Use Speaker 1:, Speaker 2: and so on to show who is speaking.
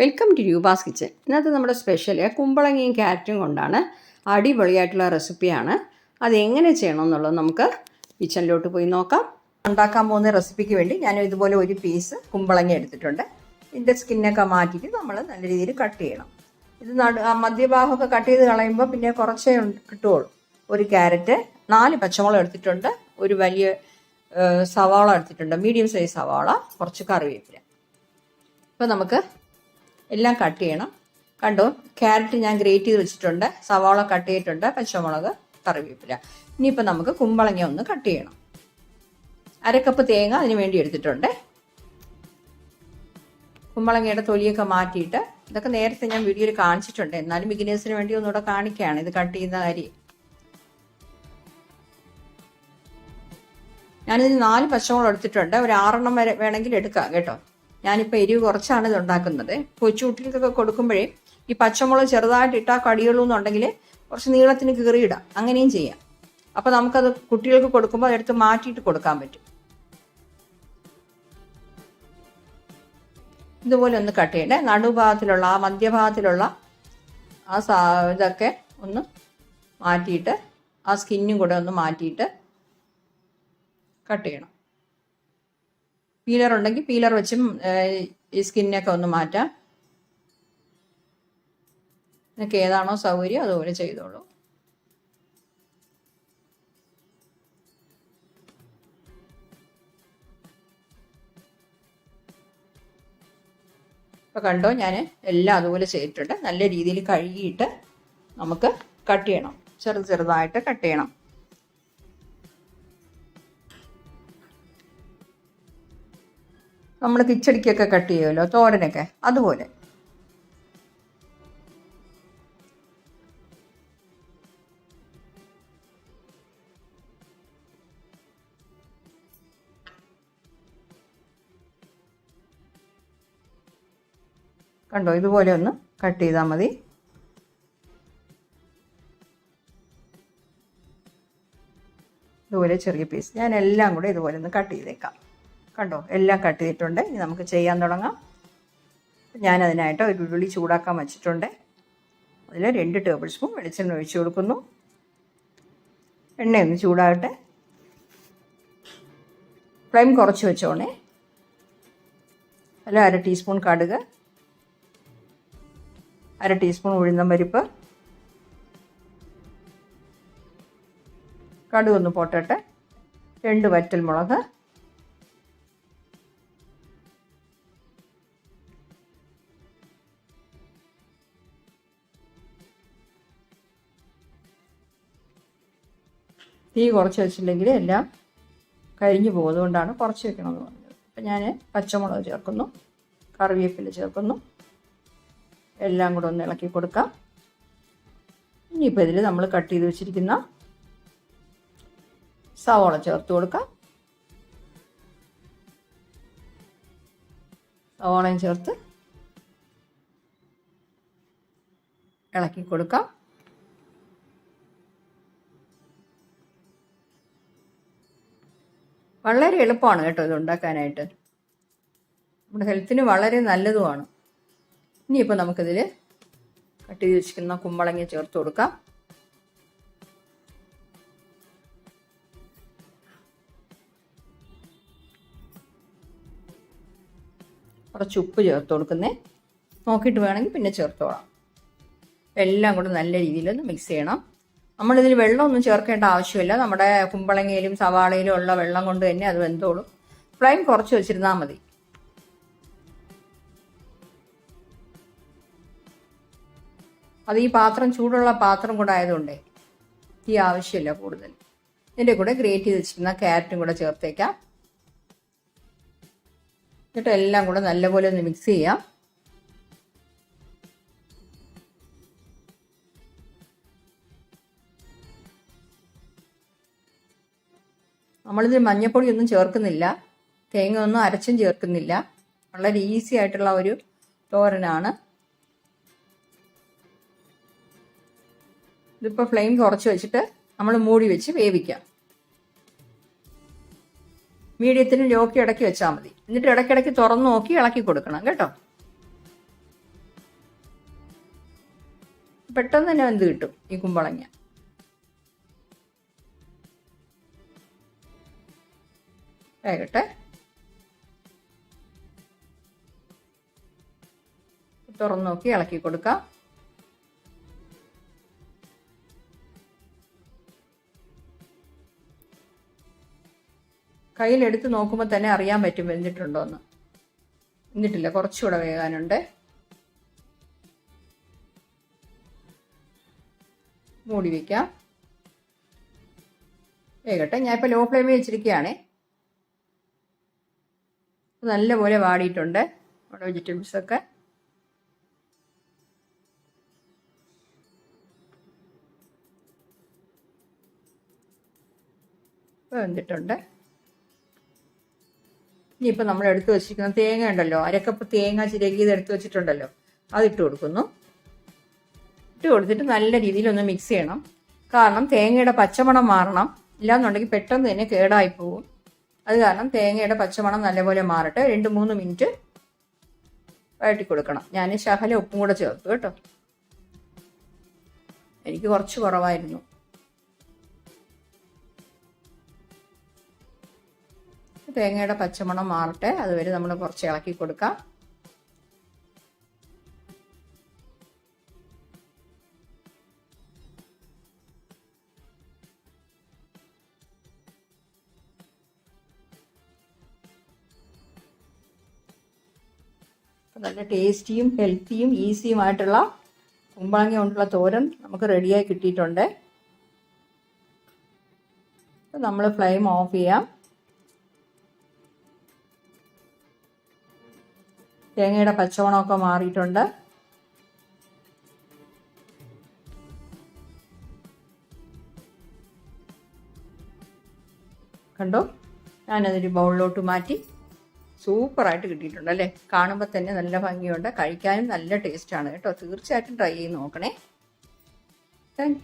Speaker 1: Welcome to Roopa's kitchen ഇന്നത്തെ നമ്മുടെ special കുമ്പളങ്ങയും ക്യാരറ്റും കൊണ്ടാണ് അടിപൊളിയായിട്ടുള്ള റെസിപ്പിയാണ് അതെങ്ങനെ ചെയ്യണം എന്നുള്ളത് നമുക്ക് കിച്ചണിലോട്ട് പോയി നോക്കാം. ഉണ്ടാക്കാൻ പോകുന്ന റെസിപ്പിക്ക് വേണ്ടി ഞാൻ ഇതുപോലെ ഒരു പീസ് കുമ്പളങ്ങ എടുത്തിട്ടുണ്ട്. ഇതിന്റെ സ്കിന്നൊക്കെ മാറ്റിയിട്ട് നമ്മൾ നല്ല രീതിയിൽ കട്ട് ചെയ്യണം. ഇത് നടു മധ്യഭാഗമൊക്കെ കട്ട് ചെയ്ത് കളയുമ്പോൾ പിന്നെ കുറച്ചേ കിട്ടുകയുള്ളൂ. ഒരു ക്യാരറ്റ് നാല് പച്ചമുളക് എടുത്തിട്ടുണ്ട്. ഒരു വലിയ സവാള എടുത്തിട്ടുണ്ട്. മീഡിയം സൈസ് സവാള കുറച്ച് കറിവേപ്പില. ഇപ്പം നമുക്ക് എല്ലാം കട്ട് ചെയ്യണം. കണ്ടോ? ക്യാരറ്റ് ഞാൻ ഗ്രേറ്റ് ചെയ്ത് വെച്ചിട്ടുണ്ട്. സവാള കട്ട് ചെയ്തിട്ടുണ്ട്. പച്ചമുളക് കറിവേപ്പില. ഇനിയിപ്പോൾ നമുക്ക് കുമ്പളങ്ങ ഒന്ന് കട്ട് ചെയ്യണം. അരക്കപ്പ് തേങ്ങ അതിന് വേണ്ടി എടുത്തിട്ടുണ്ട്. കുമ്പളങ്ങയുടെ തൊലിയൊക്കെ മാറ്റിയിട്ട് ഇതൊക്കെ നേരത്തെ ഞാൻ വീഡിയോയിൽ കാണിച്ചിട്ടുണ്ട്. എന്നാലും ബിഗിനേഴ്സിന് വേണ്ടി ഒന്നുകൂടെ കാണിക്കുകയാണ്. ഇത് കട്ട് ചെയ്യുന്ന കാര്യം. ഞാനിതിൽ നാല് പച്ചമുളക് എടുത്തിട്ടുണ്ട്. ഒരു ആറെണ്ണം വരെ വേണമെങ്കിൽ എടുക്കാം കേട്ടോ. ഞാനിപ്പോൾ എരിവ് കുറച്ചാണ് ഇത് ഉണ്ടാക്കുന്നത്. കൊച്ചുകുട്ടികൾക്കൊക്കെ കൊടുക്കുമ്പോഴേ ഈ പച്ചമുളക് ചെറുതായിട്ട് ഇട്ടാൽ കടികളുന്നുണ്ടെങ്കിൽ കുറച്ച് നീളത്തിന് കീറിയിടാം. അങ്ങനെയും ചെയ്യാം. അപ്പോൾ നമുക്കത് കുട്ടികൾക്ക് കൊടുക്കുമ്പോൾ അതെടുത്ത് മാറ്റിയിട്ട് കൊടുക്കാൻ പറ്റും. ഇതുപോലെ ഒന്ന് കട്ട് ചെയ്യണ്ടേ? നടുഭാഗത്തിലുള്ള ആ മധ്യഭാഗത്തിലുള്ള ആ സാ ഇതൊക്കെ ഒന്ന് മാറ്റിയിട്ട് ആ സ്കിന്നും കൂടെ ഒന്ന് മാറ്റിയിട്ട് കട്ട് ചെയ്യണം. പീലർ ഉണ്ടെങ്കിൽ പീലർ വെച്ചും ഈ സ്കിന്നൊക്കെ ഒന്ന് മാറ്റാം. നിങ്ങൾക്ക് ഏതാണോ സൗകര്യം അതുപോലെ ചെയ്തോളൂ. ഇപ്പോൾ കണ്ടോ ഞാൻ എല്ലാം അതുപോലെ ചെയ്തിട്ടുണ്ട്. നല്ല രീതിയിൽ കഴുകിയിട്ട് നമുക്ക് കട്ട് ചെയ്യണം. ചെറുത് ചെറുതായിട്ട് കട്ട് ചെയ്യണം. നമ്മൾ കിച്ചടിക്കൊക്കെ കട്ട് ചെയ്യുമല്ലോ തോരനൊക്കെ അതുപോലെ. കണ്ടോ ഇതുപോലെ ഒന്ന് കട്ട് ചെയ്താൽ മതി. ഇതുപോലെ ചെറിയ പീസ് ഞാൻ എല്ലാം കൂടെ ഇതുപോലെ ഒന്ന് കട്ട് ചെയ്തേക്കാം. കണ്ടോ? എല്ലാം കട്ട് ചെയ്തിട്ടുണ്ട്. ഇനി നമുക്ക് ചെയ്യാൻ തുടങ്ങാം. ഞാൻ അതിനായിട്ട് ഒരു ഉരുളി ചൂടാക്കാൻ വെച്ചിട്ടുണ്ട്. അതിൽ രണ്ട് ടേബിൾ സ്പൂൺ വെളിച്ചെണ്ണ ഒഴിച്ച് കൊടുക്കുന്നു. എണ്ണയൊന്ന് ചൂടാകട്ടെ. ഫ്ലെയിം കുറച്ച് വെച്ചോണേ. അല്ല അര ടീസ്പൂൺ കടുക്. അര ടീസ്പൂൺ ഉഴുന്നൻ പരിപ്പ്. കടുകൊന്ന് പൊട്ടട്ടെ. രണ്ട് വറ്റൽ മുളക് തീ കുറച്ച് വെച്ചില്ലെങ്കിൽ എല്ലാം കരിഞ്ഞു പോകും. അതുകൊണ്ടാണ് കുറച്ച് വെക്കണമെന്ന് പറഞ്ഞത്. അപ്പം ഞാൻ പച്ചമുളക് ചേർക്കുന്നു കറിവേപ്പില ചേർക്കുന്നു. എല്ലാം കൂടെ ഒന്ന് ഇളക്കി കൊടുക്കാം. ഇനിയിപ്പോൾ ഇതിൽ നമ്മൾ കട്ട് ചെയ്ത് വെച്ചിരിക്കുന്ന സവോള ചേർത്ത് കൊടുക്കാം. സവോളയും ചേർത്ത് ഇളക്കി കൊടുക്കാം. വളരെ എളുപ്പമാണ് കേട്ടോ ഇത് ഉണ്ടാക്കാനായിട്ട്. നമ്മുടെ ഹെൽത്തിന് വളരെ നല്ലതുമാണ്. ഇനിയിപ്പോൾ നമുക്കിതിൽ കട്ട് ചെയ്ത് വെച്ചിരിക്കുന്ന കുമ്പളങ്ങ ചേർത്ത് കൊടുക്കാം. കുറച്ച് ഉപ്പ് ചേർത്ത് കൊടുക്കുന്നേ. നോക്കിയിട്ട് വേണമെങ്കിൽ പിന്നെ ചേർത്തോളാം. എല്ലാം കൂടെ നല്ല രീതിയിലൊന്ന് മിക്സ് ചെയ്യണം. നമ്മളിതിൽ വെള്ളമൊന്നും ചേർക്കേണ്ട ആവശ്യമില്ല. നമ്മുടെ കുമ്പളങ്ങയിലും സവാളയിലും ഉള്ള വെള്ളം കൊണ്ട് തന്നെ അത് വെന്തോളും. ഫ്ലെയിം കുറച്ച് വെച്ചിരുന്നാൽ മതി. അത് ഈ പാത്രം ചൂടുള്ള പാത്രം കൂടെ ആയതുകൊണ്ടേ ഈ ആവശ്യമില്ല കൂടുതൽ. ഇതിന്റെ കൂടെ ഗ്രേറ്റ് ചെയ്ത് വെച്ചിരുന്ന ക്യാരറ്റും കൂടെ ചേർത്തേക്കാം. എന്നിട്ട് എല്ലാം കൂടെ നല്ലപോലെ ഒന്ന് മിക്സ് ചെയ്യാം. നമ്മളിതിൽ മഞ്ഞപ്പൊടി ഒന്നും ചേർക്കുന്നില്ല. തേങ്ങ ഒന്നും അരച്ചും ചേർക്കുന്നില്ല. വളരെ ഈസി ആയിട്ടുള്ള ഒരു തോരനാണ്. ഇതിപ്പോൾ ഫ്ലെയിം കുറച്ച് വെച്ചിട്ട് നമ്മൾ മൂടി വെച്ച് വേവിക്കാം. മീഡിയത്തിന് ലോക്കി ഇടയ്ക്ക് വെച്ചാൽ മതി. എന്നിട്ട് ഇടയ്ക്കിടയ്ക്ക് തുറന്ന് നോക്കി ഇളക്കി കൊടുക്കണം കേട്ടോ. പെട്ടെന്ന് തന്നെ വെന്ത് കിട്ടും ഈ കുമ്പളങ്ങ. വേകട്ടെ തുറന്ന് നോക്കി ഇളക്കി കൊടുക്കാം. കയ്യിലെടുത്ത് നോക്കുമ്പോൾ തന്നെ അറിയാൻ പറ്റും വെന്തിട്ടുണ്ടോ എന്ന്. എന്നിട്ടില്ല കുറച്ചുകൂടെ വേകാനുണ്ട്. മൂടി വയ്ക്കാം വേകട്ടെ ഞാൻ ഇപ്പോൾ ലോ ഫ്ലെയിമിൽ വെച്ചിരിക്കുകയാണേ. നല്ലപോലെ വാടിയിട്ടുണ്ട്. നമ്മുടെ വെജിറ്റബിൾസൊക്കെ വെന്തിട്ടുണ്ട് ഇനിയിപ്പോൾ നമ്മൾ എടുത്തു വെച്ചിരിക്കുന്ന തേങ്ങ ഉണ്ടല്ലോ. അരക്കപ്പ് തേങ്ങ ചിരകിയത് എടുത്തു വെച്ചിട്ടുണ്ടല്ലോ. അതിട്ട് കൊടുക്കുന്നു. ഇട്ട് കൊടുത്തിട്ട് നല്ല രീതിയിൽ ഒന്ന് മിക്സ് ചെയ്യണം. കാരണം തേങ്ങയുടെ പച്ചമണം മാറണം. ഇല്ലാന്നുണ്ടെങ്കിൽ പെട്ടെന്ന് തന്നെ കേടായി പോകും അത് കാരണം തേങ്ങയുടെ പച്ചമണം നല്ലപോലെ മാറട്ടെ. രണ്ട് മൂന്ന് മിനിറ്റ് വഴറ്റി കൊടുക്കണം ഞാൻ ശഹല ഉപ്പും കൂടെ ചേർത്തു കേട്ടോ. എനിക്ക് കുറച്ച് കുറവായിരുന്നു. തേങ്ങയുടെ പച്ചമണം മാറട്ടെ. അതുവരെ നമ്മൾ കുറച്ച് ഇളക്കി കൊടുക്കാം. നല്ല ടേസ്റ്റിയും ഹെൽത്തിയും ഈസിയുമായിട്ടുള്ള കുമ്പളങ്ങ കൊണ്ടുള്ള തോരൻ നമുക്ക് റെഡിയായി കിട്ടിയിട്ടുണ്ട്. നമ്മൾ ഫ്ലെയിം ഓഫ് ചെയ്യാം. തേങ്ങയുടെ പച്ചമണമൊക്കെ മാറിയിട്ടുണ്ട്. കണ്ടോ? ഞാനതൊരു ബൗളിലോട്ട് മാറ്റി സൂപ്പറായിട്ട് കിട്ടിയിട്ടുണ്ട് അല്ലേ? കാണുമ്പോൾ തന്നെ നല്ല ഭംഗിയുണ്ട്. കഴിക്കാനും നല്ല ടേസ്റ്റാണ് കേട്ടോ. തീർച്ചയായിട്ടും ട്രൈ ചെയ്ത് നോക്കണേ. താങ്ക്